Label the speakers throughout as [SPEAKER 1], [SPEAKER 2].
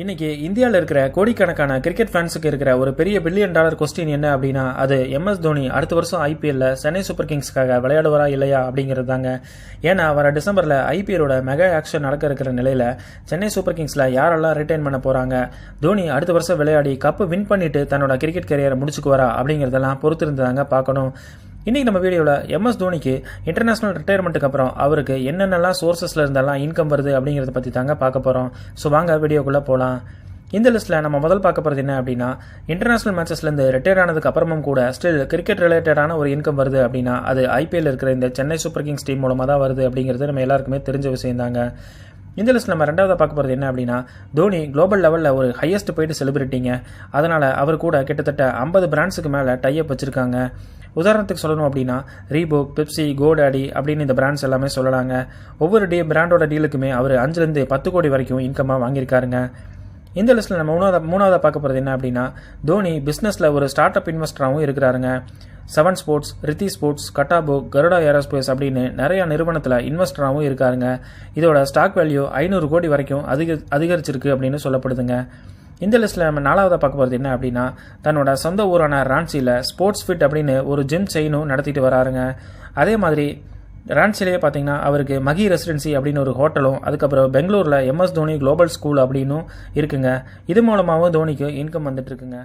[SPEAKER 1] இன்னைக்கு இந்தியாவில் இருக்கிற கோடிக்கணக்கான கிரிக்கெட் ஃபேன்ஸுக்கு இருக்கிற ஒரு பெரிய பில்லியன் டாலர் கொஸ்டின் என்ன அப்படின்னா அது எம்எஸ் தோனி அடுத்த வருஷம் ஐபிஎல்ல சென்னை சூப்பர் கிங்ஸ்க்காக விளையாடுவாரா இல்லையா அப்படிங்கிறது தாங்க ஏன்னா வர டிசம்பரில் ஐபிஎலோட மெகா ஆக்ஷன் நடக்க இருக்கிற நிலையில் சென்னை சூப்பர் கிங்ஸில் யாரெல்லாம் ரிட்டைன் பண்ண போகிறாங்க தோனி அடுத்த வருஷம் விளையாடி கப்பு வின் பண்ணிட்டு தன்னோட கிரிக்கெட் கரியரை முடிச்சுக்குவாரா அப்படிங்கிறதெல்லாம் பொறுத்திருந்தாங்க பார்க்கணும். இன்றைக்கி நம்ம வீடியோவில் எம்எஸ் தோனிக்கு இன்டர்நேஷனல் ரிட்டையர்மெண்ட்டுக்கு அப்புறம் அவருக்கு என்னென்னலாம் சோர்சஸில் இருந்தெல்லாம் இன்கம் வருது அப்படிங்கிறத பற்றி தாங்க பார்க்க போகிறோம் ஸோ வாங்க வீடியோக்குள்ளே போகலாம் இந்த லிஸ்ட்டில் நம்ம முதல் பார்க்க போகிறது என்ன அப்படின்னா இன்டர்நேஷனல் மேட்சஸ்லேருந்து ரிட்டையர் ஆனதுக்கு அப்புறமும் கூட ஸ்டில் கிரிக்கெட் ரிலேட்டடான ஒரு இன்கம் வருது அப்படின்னா அது ஐபிஎல் இருக்கிற இந்த சென்னை சூப்பர் கிங்ஸ் டீம் மூலமாக தான் வருது அப்படிங்கிறது நம்ம எல்லாருக்குமே தெரிஞ்ச விஷயம் தாங்க. இந்த லிஸ்ட் நம்ம ரெண்டாவது பார்க்க போகிறது என்ன அப்படின்னா தோனி குளோபல் லெவலில் ஒரு ஹையஸ்ட் போயிட்டு செலிபிரிட்டிங்க அதனால் அவர் கூட கிட்டத்தட்ட ஐம்பது பிராண்ட்ஸுக்கு மேலே டைப் வச்சுருக்காங்க. உதாரணத்துக்கு சொல்லணும் அப்படின்னா ரீபோக் பெப்சி கோடாடி அப்படின்னு இந்த பிராண்ட்ஸ் எல்லாமே சொல்லலாங்க. ஒவ்வொரு டீ பிராண்டோட டீலுக்குமே அவர் அஞ்சுலேருந்து பத்து கோடி வரைக்கும் இன்கமாக வாங்கியிருக்காருங்க. இந்த லிஸ்ட்டில் நம்ம மூணாவது மூணாவதாக பார்க்க போகிறது என்ன அப்படின்னா தோனி பிஸ்னஸில் ஒரு ஸ்டார்ட் அப் இன்வெஸ்டராகவும் இருக்கிறாருங்க seven sports Rithi sports Khatabook Garuda aerospace அப்படின்னு நிறைய நிறுவனத்தில் இன்வெஸ்டராகவும் இருக்காருங்க. இதோட ஸ்டாக் வேல்யூ ஐநூறு கோடி வரைக்கும் அதிக அதிகரிச்சிருக்கு அப்படின்னு சொல்லப்படுதுங்க. இந்த லிஸ்ட்டில் நம்ம நாலாவதாக பார்க்க போகிறது என்ன அப்படின்னா தன்னோட சொந்த ஊரான ரான்சியில் ஸ்போர்ட்ஸ் ஃபிட் அப்படின்னு ஒரு ஜிம் செயினும் நடத்திட்டு வராருங்க. அதே மாதிரி ரான்சிலேயே பார்த்தீங்கன்னா அவருக்கு மகி ரெசிடென்சி அப்படின்னு ஒரு ஹோட்டலும் அதுக்கப்புறம் பெங்களூரில் எம்எஸ் தோனி குளோபல் ஸ்கூல் அப்படின்னும் இருக்குங்க. இது மூலமாகவும் தோனிக்கு இன்கம் வந்துட்டு இருக்குங்க.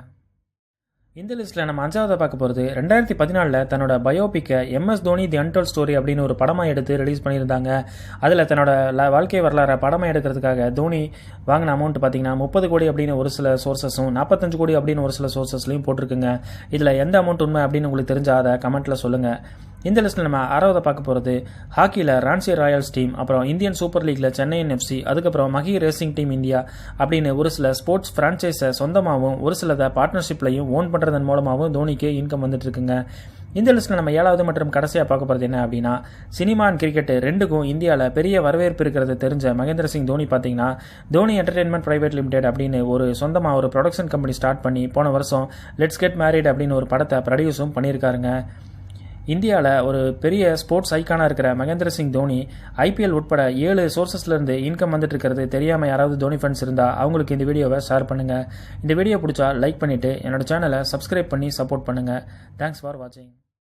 [SPEAKER 1] இந்த லிஸ்ட்டில் நம்ம அஞ்சாவதாக பார்க்க போகிறது ரெண்டாயிரத்தி பதினாலில் தன்னோட பயோபிக்கை MS Dhoni the untold story அப்படின்னு ஒரு படமாக எடுத்து ரிலீஸ் பண்ணியிருந்தாங்க. அதில் தன்னோட ல- வாழ்க்கை வரலாறு படமாக எடுக்கிறதுக்காக தோனி வாங்கின அமௌண்ட் பார்த்தீங்கன்னா முப்பது கோடி அப்படின்னு ஒரு சில சோர்சஸும் நாற்பத்தஞ்சு கோடி அப்படின்னு ஒரு சில சோர்சஸ்லையும் போட்டிருக்குங்க. இதில் எந்த அமௌண்ட் உண்மை அப்படின்னு உங்களுக்கு தெரிஞ்சால் அதை கமெண்ட்டில் சொல்லுங்கள் இந்த லிஸ்ட்டில் நம்ம ஆறாவதை பார்க்க போகிறது ஹாக்கியில் ரான்சி ராயல்ஸ் டீம் அப்புறம் இந்தியன் சூப்பர் லீக்கில் சென்னையின் எஃப்சி அதுக்கப்புறம் மகி ரேசிங் டீம் இந்தியா அப்படின்னு ஒரு சில ஸ்போர்ட்ஸ் ஃப்ரான்ச்சைஸை சொந்தமாகவும் ஒரு சிலதை பார்ட்னர்ஷிப்லையும் ஓன் பண்ணுறதன் மூலமாகவும் தோனிக்கு இன்கம் வந்துட்டு இருக்குங்க. இந்த லிஸ்ட்டில் நம்ம ஏழாவது மற்றும் கடைசியாக பார்க்க போகிறது என்ன அப்படின்னா சினிமா அண்ட் கிரிக்கெட் ரெண்டுக்கும் இந்தியாவில் பெரிய வரவேற்பு இருக்கிறது தெரிஞ்ச மகேந்திர சிங் தோனி பார்த்தீங்கன்னா தோனி என்டர்டெயின்மெண்ட் பிரைவேட் லிமிடெட் அப்படின்னு ஒரு சொந்தமாக ஒரு ப்ரொடக்ஷன் கம்பெனி ஸ்டார்ட் பண்ணி போன வருஷம் லெட்ஸ் கெட் மேரிட் அப்படின்னு ஒரு படத்தை ப்ரொடியூஸும் பண்ணியிருக்காருங்க. இந்தியாவில் ஒரு பெரிய ஸ்போர்ட்ஸ் ஐக்கானாக இருக்கிற மகேந்திர சிங் தோனி ஐபிஎல் உட்பட ஏழு சோர்சஸ்லேருந்து இன்கம் வந்துட்டு இருக்கிறது தெரியாமல் யாராவது தோனி ஃபேன்ஸ் இருந்தால் அவங்களுக்கு இந்த வீடியோவை ஷேர் பண்ணுங்கள் இந்த வீடியோ பிடிச்சா லைக் பண்ணிவிட்டு என்னோட சேனலை சப்ஸ்கிரைப் பண்ணி சப்போர்ட் பண்ணுங்கள் தேங்க்ஸ் ஃபார் வாட்சிங்